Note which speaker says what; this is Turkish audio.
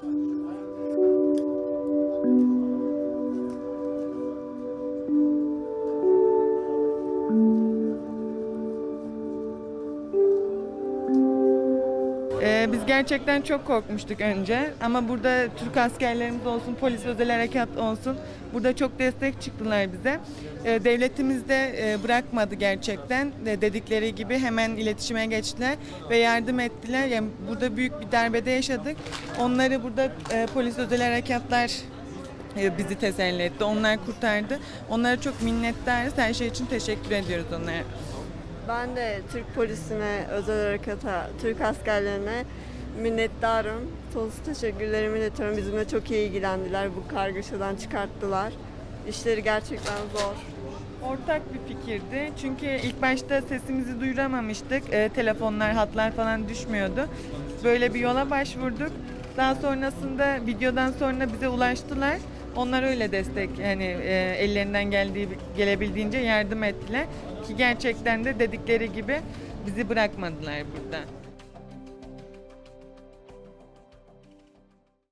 Speaker 1: Thank you. Ee, biz gerçekten çok korkmuştuk önce ama burada Türk askerlerimiz olsun, polis özel harekat olsun burada çok destek çıktılar bize. Ee, devletimiz de e, bırakmadı gerçekten De- dedikleri gibi hemen iletişime geçtiler ve yardım ettiler. Yani burada büyük bir darbede yaşadık. Onları burada e, polis özel harekatlar e, bizi teselli etti. Onlar kurtardı. Onlara çok minnettarız. Her şey için teşekkür ediyoruz onlara.
Speaker 2: Ben de Türk polisine, özel harekata, Türk askerlerine minnettarım. Sonsuz teşekkürlerimi iletiyorum. Bizimle çok iyi ilgilendiler. Bu kargaşadan çıkarttılar. İşleri gerçekten zor.
Speaker 1: Ortak bir fikirdi. Çünkü ilk başta sesimizi duyuramamıştık. Ee, telefonlar, hatlar falan düşmüyordu. Böyle bir yola başvurduk. Daha sonrasında videodan sonra bize ulaştılar. Onlar öyle destek yani e, ellerinden geldiği gelebildiğince yardım ettiler ki gerçekten de dedikleri gibi bizi bırakmadılar burada.